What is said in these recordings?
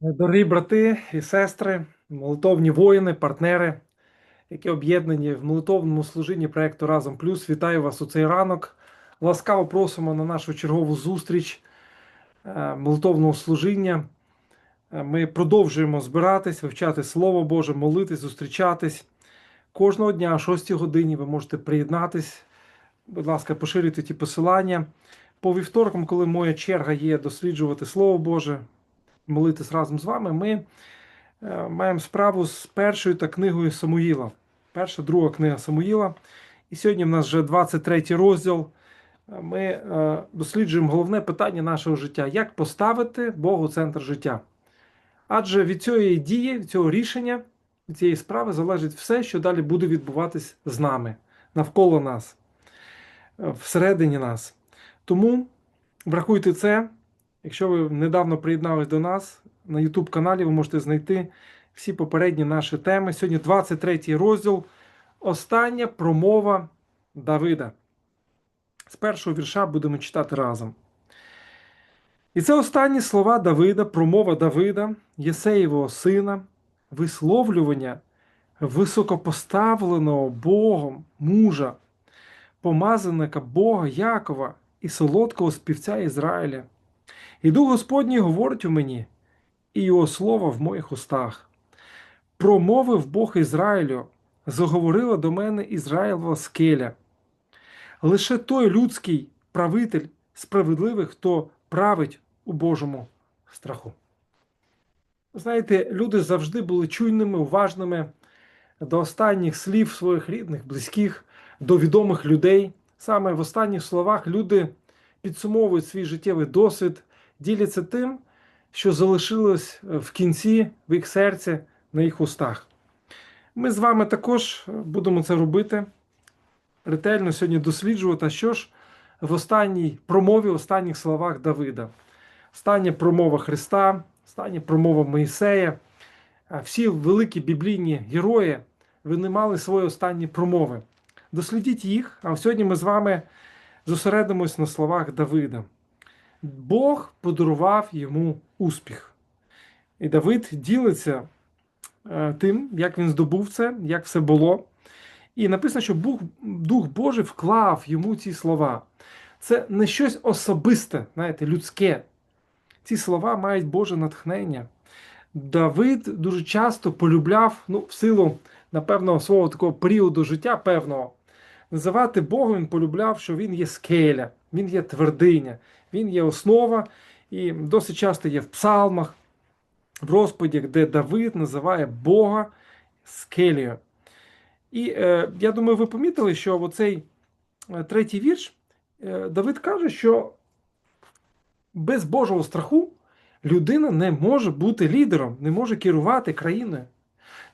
Дорогі брати і сестри, молитовні воїни, партнери, які об'єднані в молитовному служінні проєкту Разом Плюс, вітаю вас у цей ранок. Ласкаво просимо на нашу чергову зустріч е, молитовного служіння. Е, Ми продовжуємо збиратись, вивчати Слово Боже, молитись, зустрічатись. Кожного дня о 6 годині ви можете приєднатись. Будь ласка, поширюйте ті посилання. По вівторкам, коли моя черга є досліджувати Слово Боже, молитись разом з вами, ми е, маємо справу з першою та книгою Самуїла. Перша, друга книга Самуїла. І сьогодні в нас вже 23 розділ. Е, Ми е, досліджуємо головне питання нашого життя: як поставити Богу центр життя. Адже від цієї дії, від цього рішення, від цієї справи залежить все, що далі буде відбуватись з нами, навколо нас, всередині нас. Тому врахуйте це. Якщо ви недавно приєднались до нас на YouTube каналі, ви можете знайти всі попередні наші теми. Сьогодні 23 розділ. Остання промова Давида. З першого вірша будемо читати разом. І це останні слова Давида, промова Давида, Єсеєвого сина, висловлювання високопоставленого Богом мужа, помазаника Бога Якова і солодкого співця Ізраїля. І Дух Господній говорить у мені, і його слово в моїх устах. Промовив Бог Ізраїлю, заговорила до мене Ізраїлова скеля. Лише той людський правитель справедливий, хто править у Божому страху. Знаєте, люди завжди були чуйними, уважними до останніх слів своїх рідних, близьких, до відомих людей. Саме в останніх словах люди підсумовують свій життєвий досвід, діляться тим, що залишилось в кінці в їх серці, на їх устах. Ми з вами також будемо це робити, ретельно сьогодні досліджувати, що ж в останній промові, в останніх словах Давида. Остання промова Христа, остання промова Моїсея. Всі великі біблійні герої вони мали свої останні промови. Дослідіть їх, а сьогодні ми з вами зосередимось на словах Давида. Бог подарував йому успіх. І Давид ділиться е, тим, як він здобув це, як все було. І написано, що Бог, Дух Божий вклав йому ці слова. Це не щось особисте, знаєте, людське. Ці слова мають Боже натхнення. Давид дуже часто полюбляв, ну, в силу, напевно, свого такого періоду життя певного, називати Бога він полюбляв, що він є скеля, він є твердиня, він є основа, і досить часто є в псалмах, в розповідях, де Давид називає Бога скелею. І е, я думаю, ви помітили, що оцей е, третій вірш е, Давид каже, що без Божого страху людина не може бути лідером, не може керувати країною,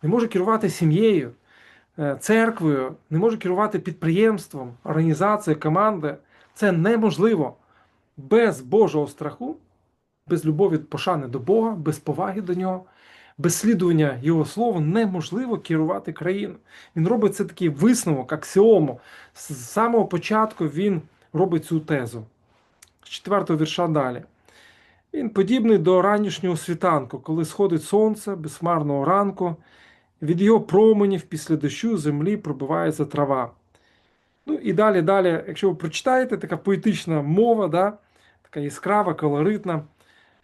не може керувати сім'єю, церквою, не може керувати підприємством, організацією, командою. Це неможливо. Без Божого страху, без любові пошани до Бога, без поваги до нього, без слідування Його слова неможливо керувати країною. Він робить це такий висновок, аксіому. З самого початку він робить цю тезу. З четвертого вірша далі. Він подібний до ранішнього світанку, коли сходить сонце безхмарного ранку, від його променів після дощу землі пробивається трава. Ну і далі, далі, якщо ви прочитаєте, така поетична мова, да? така яскрава, колоритна.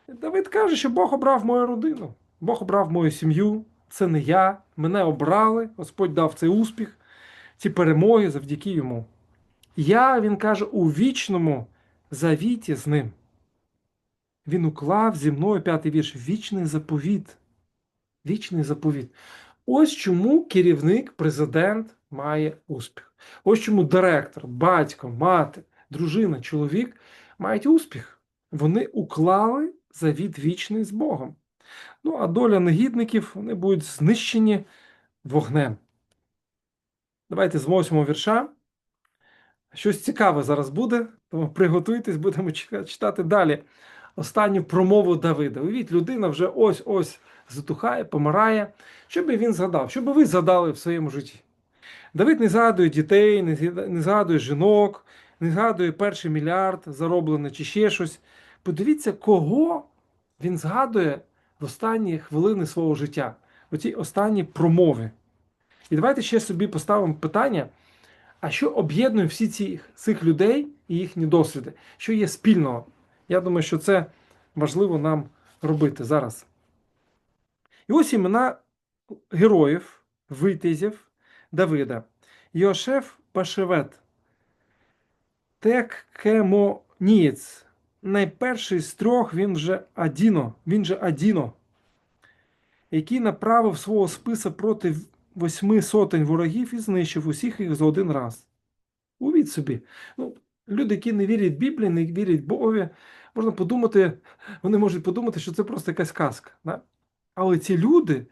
Давид каже, що Бог обрав мою родину, Бог обрав мою сім'ю, це не я, мене обрали, Господь дав цей успіх, ці перемоги завдяки йому. Я, він каже, у вічному завіті з ним. Він уклав зі мною п'ятий вірш, вічний заповіт. Вічний заповіт. Ось чому керівник, президент має успіх. Ось чому директор, батько, мати, дружина, чоловік мають успіх. Вони уклали завіт вічний з Богом. Ну, а доля негідників вони будуть знищені вогнем. Давайте з восьмого вірша. Щось цікаве зараз буде, тому приготуйтесь, будемо читати далі. Останню промову Давида. Уявіть, людина вже ось-ось затухає, помирає. Що би він згадав? Що би ви згадали в своєму житті? Давид не згадує дітей, не згадує жінок, не згадує перший мільярд зароблений чи ще щось. Подивіться, кого він згадує в останні хвилини свого життя, в цій останній промові. І давайте ще собі поставимо питання: а що об'єднує всі ці, цих людей і їхні досвіди? Що є спільного? Я думаю, що це важливо нам робити зараз. І ось імена героїв, витязів Давида. Йошеф Пашевет, Теккемонієць. Найперший з трьох він вже Адіно, він же Адіно, який направив свого списа проти восьми сотень ворогів і знищив усіх їх за один раз. Увіть собі. Ну, люди, які не вірять Біблії, не вірять Богові, можна подумати, вони можуть подумати, що це просто якась казка. Да? Але ці люди,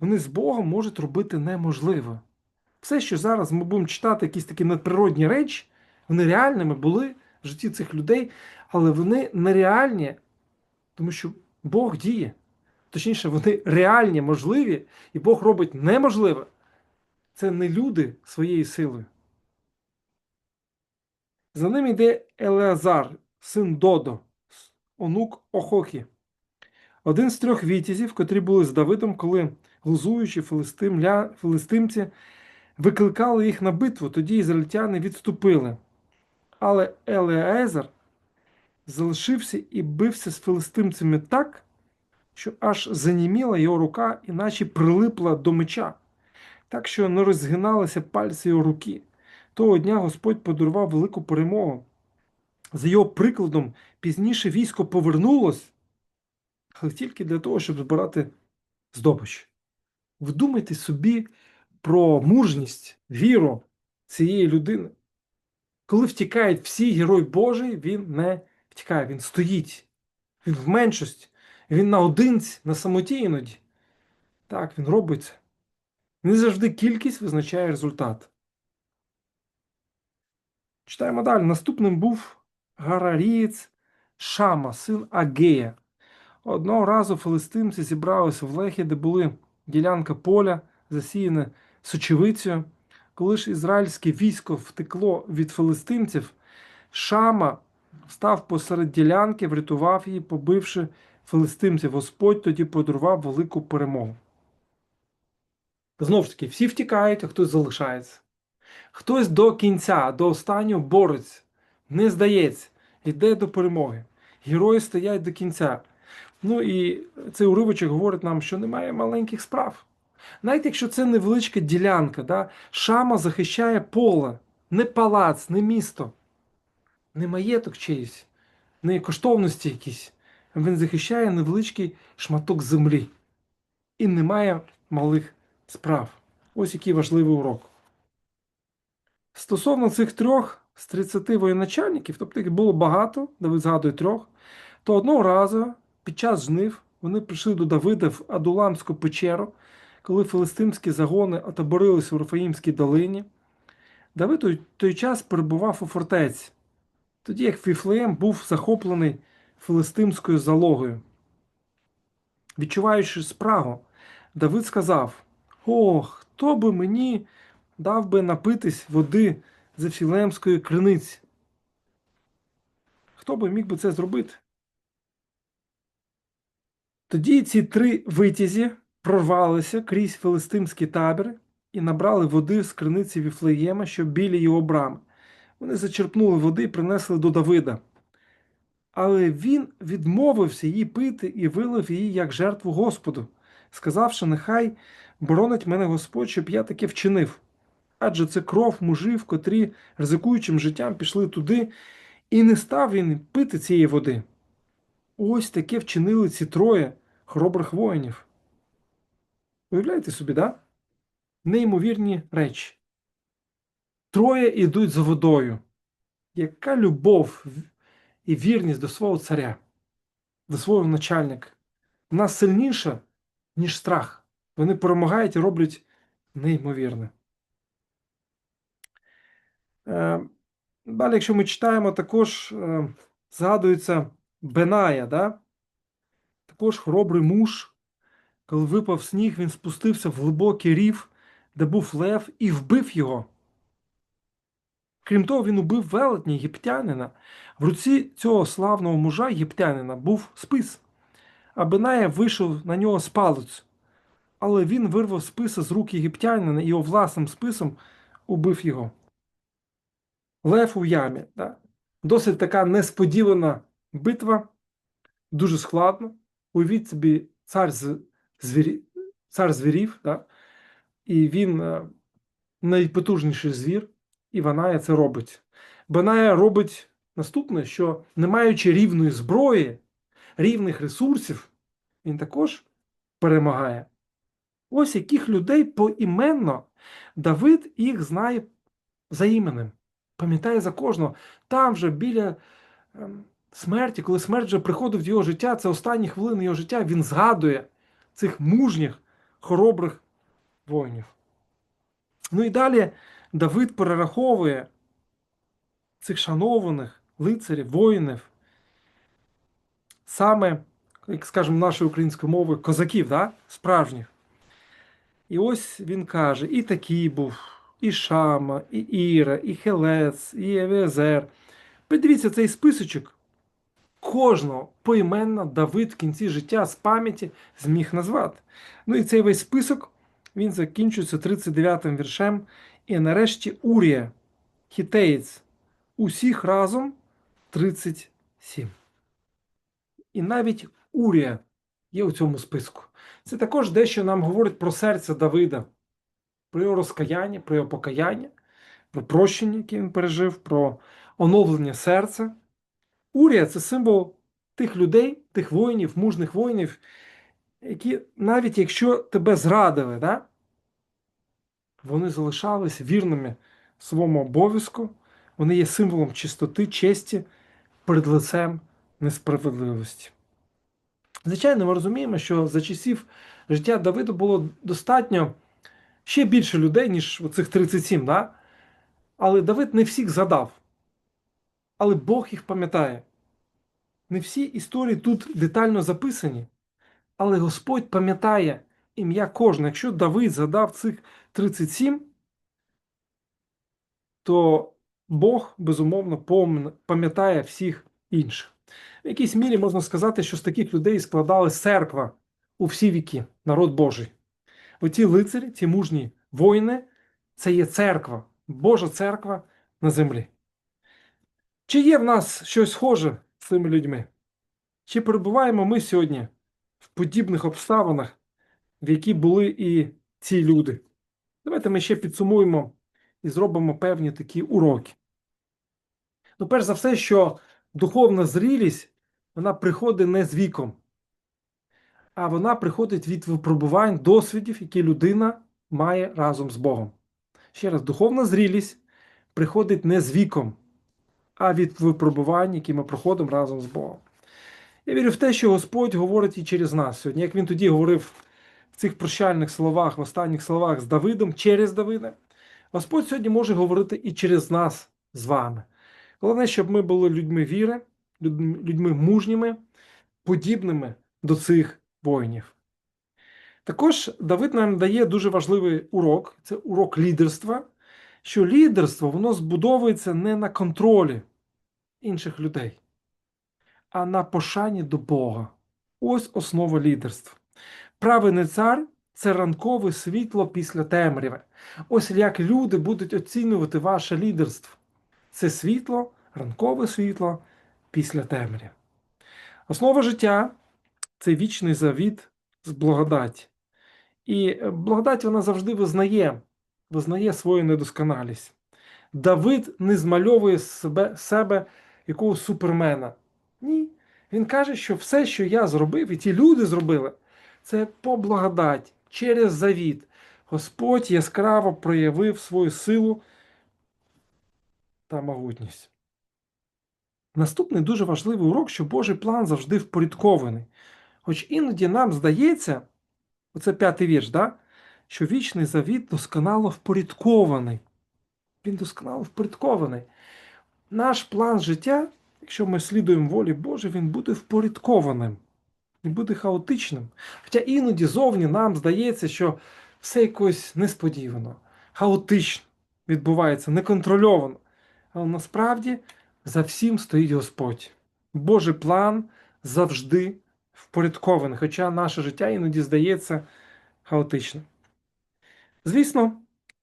вони з Богом можуть робити неможливе. Все, що зараз ми будемо читати, якісь такі надприродні речі, вони реальними були в житті цих людей, але вони нереальні, тому що Бог діє. Точніше, вони реальні, можливі, і Бог робить неможливе. Це не люди своєю силою. За ним йде Елеазар, син Додо, онук Охохі. Один з трьох вітязів, котрі були з Давидом, коли глузуючи филистимля, филистимці, викликали їх на битву, тоді ізраїльтяни відступили. Але Елеазар залишився і бився з филистимцями так, що аж заніміла його рука, іначе прилипла до меча, так що не розгиналися пальці його руки. Того дня Господь подарував велику перемогу. За його прикладом, пізніше військо повернулось, але тільки для того, щоб збирати здобич. Вдумайте собі про мужність, віру цієї людини. Коли втікають всі герой Божий, він не втікає, він стоїть. Він в меншості, він наодинці, на самоті іноді. Так, він робить це. Не завжди кількість визначає результат. Читаємо далі. Наступним був Гарарієць Шама, син Агея. Одного разу филистимці зібралися в Лехі, де були ділянка поля, засіяне сочевицею. Коли ж ізраїльське військо втекло від филистимців, Шама став посеред ділянки, врятував її, побивши филистимців. Господь тоді подарував велику перемогу. Знову ж таки, всі втікають, а хтось залишається. Хтось до кінця, до останнього бореться, не здається, йде до перемоги. Герої стоять до кінця. Ну і цей уривочок говорить нам, що немає маленьких справ. Навіть якщо це невеличка ділянка, да, шама захищає поле, не палац, не місто, не маєток чиїсь, не коштовності якісь. Він захищає невеличкий шматок землі. І немає малих справ. Ось який важливий урок. Стосовно цих трьох з 30 воєначальників, тобто їх було багато, Давид згадує трьох, то одного разу під час жнив вони прийшли до Давида в Адуламську печеру, коли филистимські загони отоборились у Рафаїмській долині. Давид у той час перебував у фортеці, тоді як Віфлеєм був захоплений филистимською залогою. Відчуваючи спрагу, Давид сказав: О, хто би мені дав би напитись води з Ефілемської криниці? Хто би міг би це зробити? Тоді ці три витязі прорвалися крізь филистимські табори і набрали води з криниці Віфлеєма, що біля його брами. Вони зачерпнули води і принесли до Давида. Але він відмовився її пити і вилив її як жертву Господу, сказавши, нехай боронить мене Господь, щоб я таке вчинив. Адже це кров мужів, котрі, ризикуючим життям, пішли туди, і не став він пити цієї води. Ось таке вчинили ці троє хоробрих воїнів. Уявляєте собі, да? Неймовірні речі. Троє йдуть за водою. Яка любов і вірність до свого царя, до свого начальника? Вона сильніша, ніж страх. Вони перемагають і роблять неймовірне. Е, Далі, якщо ми читаємо, також е, згадується Беная, да? також хоробрий муж. Коли випав сніг, він спустився в глибокий рів, де був лев, і вбив його. Крім того, він убив велетня єптянина. В руці цього славного мужа єптянина був спис. а Беная вийшов на нього з палицю. Але він вирвав списа з рук єгиптянина і його власним списом убив його. Лев у ямі. Да? Досить така несподівана битва, дуже складно. Уявіть собі, цар звірі, цар звірів, да? і він е, найпотужніший звір, і Ваная це робить. Ваная робить наступне, що не маючи рівної зброї, рівних ресурсів, він також перемагає. Ось яких людей поіменно Давид їх знає за іменем, пам'ятає за кожного. Там вже біля ем, смерті, коли смерть вже приходить в його життя, це останні хвилини його життя, він згадує цих мужніх, хоробрих воїнів. Ну і далі Давид перераховує цих шанованих лицарів, воїнів, саме, як скажемо, нашою українською мовою, козаків, да? справжніх. І ось він каже: і такий був, і Шама, і Іра, і Хелец, і Евезер. Подивіться цей списочок. Кожного поіменно Давид в кінці життя з пам'яті зміг назвати. Ну і цей весь список він закінчується 39-м віршем. І нарешті Урія, хітеєць, усіх разом 37. І навіть Урія є у цьому списку. Це також дещо нам говорить про серце Давида, про його розкаяння, про його покаяння, про прощення, яке він пережив, про оновлення серця. Урія це символ тих людей, тих воїнів, мужних воїнів, які навіть якщо тебе зрадили, да, вони залишалися вірними своєму обов'язку, вони є символом чистоти, честі перед лицем несправедливості. Звичайно, ми розуміємо, що за часів життя Давида було достатньо ще більше людей, ніж цих 37, да? але Давид не всіх задав. Але Бог їх пам'ятає. Не всі історії тут детально записані, але Господь пам'ятає ім'я кожного. Якщо Давид задав цих 37, то Бог, безумовно, пам'ятає всіх інших. В якійсь мірі можна сказати, що з таких людей складалась церква у всі віки, народ Божий. Оті лицарі, ті мужні воїни це є церква, Божа церква на землі. Чи є в нас щось схоже з цими людьми? Чи перебуваємо ми сьогодні в подібних обставинах, в які були і ці люди? Давайте ми ще підсумуємо і зробимо певні такі уроки. Ну, перш за все, що духовна зрілість вона приходить не з віком, а вона приходить від випробувань, досвідів, які людина має разом з Богом. Ще раз, духовна зрілість приходить не з віком, а від випробувань, які ми проходимо разом з Богом. Я вірю в те, що Господь говорить і через нас сьогодні, як він тоді говорив в цих прощальних словах, в останніх словах з Давидом, через Давида. Господь сьогодні може говорити і через нас з вами. Головне, щоб ми були людьми віри, людьми мужніми, подібними до цих воїнів. Також Давид нам дає дуже важливий урок це урок лідерства, що лідерство воно збудовується не на контролі інших людей, а на пошані до Бога. Ось основа лідерства. Правильний цар це ранкове світло після темряви. Ось як люди будуть оцінювати ваше лідерство. Це світло, ранкове світло після темряви. Основа життя це вічний завіт з благодаті. І е, благодать вона завжди визнає, визнає свою недосконалість. Давид не змальовує себе, себе якогось супермена. Ні. Він каже, що все, що я зробив, і ті люди зробили, це по благодаті, через завіт. Господь яскраво проявив свою силу та могутність. Наступний дуже важливий урок, що Божий план завжди впорядкований. Хоч іноді нам здається, оце п'ятий вірш, да? що вічний завіт досконало впорядкований. Він досконало впорядкований. Наш план життя, якщо ми слідуємо волі Божій, він буде впорядкованим, він буде хаотичним. Хоча іноді зовні нам здається, що все якось несподівано, хаотично відбувається, неконтрольовано. Але насправді за всім стоїть Господь. Божий план завжди впорядкований, хоча наше життя іноді здається хаотичним. Звісно,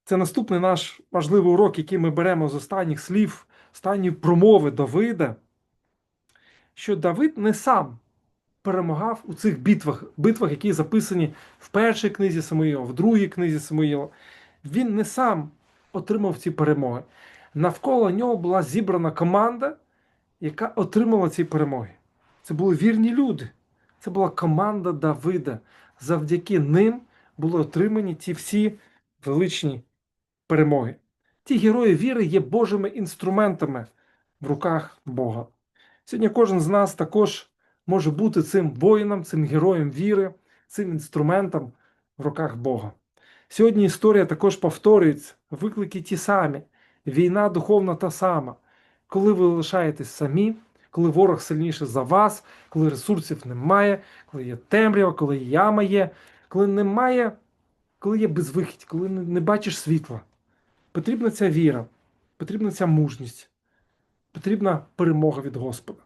це наступний наш важливий урок, який ми беремо з останніх слів, останньої промови Давида, що Давид не сам перемагав у цих битвах, битвах, які записані в першій книзі Самуїла, в другій книзі Самуїла. Він не сам отримав ці перемоги. Навколо нього була зібрана команда, яка отримала ці перемоги. Це були вірні люди. Це була команда Давида. Завдяки ним були отримані ті всі величні перемоги. Ті герої віри є Божими інструментами в руках Бога. Сьогодні кожен з нас також може бути цим воїном, цим героєм віри, цим інструментом в руках Бога. Сьогодні історія також повторюється, виклики ті самі, війна духовна та сама. Коли ви лишаєтесь самі, коли ворог сильніше за вас, коли ресурсів немає, коли є темрява, коли яма є, коли немає, коли є безвихідь, коли не бачиш світла. Потрібна ця віра, потрібна ця мужність, потрібна перемога від Господа.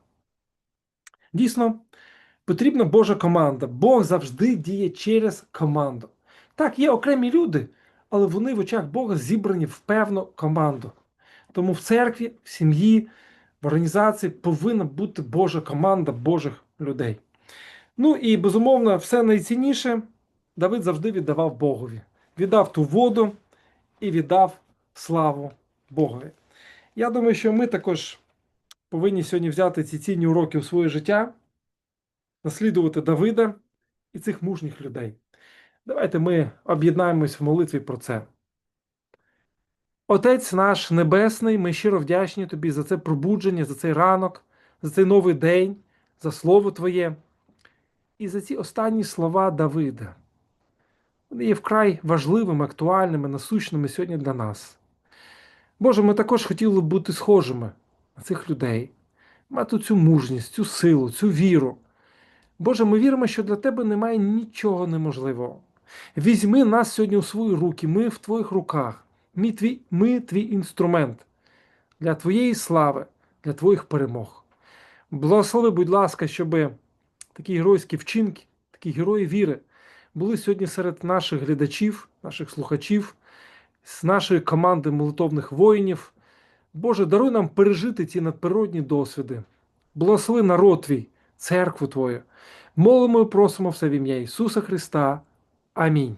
Дійсно, потрібна Божа команда. Бог завжди діє через команду. Так, є окремі люди, але вони в очах Бога зібрані в певну команду. Тому в церкві, в сім'ї, в організації повинна бути Божа команда Божих людей. Ну і безумовно, все найцінніше Давид завжди віддавав Богові. Віддав ту воду і віддав славу Богові. Я думаю, що ми також повинні сьогодні взяти ці цінні уроки у своє життя, наслідувати Давида і цих мужніх людей. Давайте ми об'єднаємось в молитві про це. Отець наш Небесний, ми щиро вдячні Тобі за це пробудження, за цей ранок, за цей новий день, за Слово Твоє і за ці останні слова Давида. Вони є вкрай важливими, актуальними, насущними сьогодні для нас. Боже, ми також хотіли б бути схожими на цих людей, мати цю мужність, цю силу, цю віру. Боже, ми віримо, що для Тебе немає нічого неможливого. Візьми нас сьогодні у свої руки, ми в Твоїх руках. Ми твій, ми твій інструмент для Твоєї слави, для Твоїх перемог. Благослови, будь ласка, щоб такі геройські вчинки, такі герої віри були сьогодні серед наших глядачів, наших слухачів, з нашої команди молитовних воїнів. Боже, даруй нам пережити ці надприродні досвіди. Благослови народ твій, церкву Твою. Молимо і просимо все в ім'я Ісуса Христа. Амінь.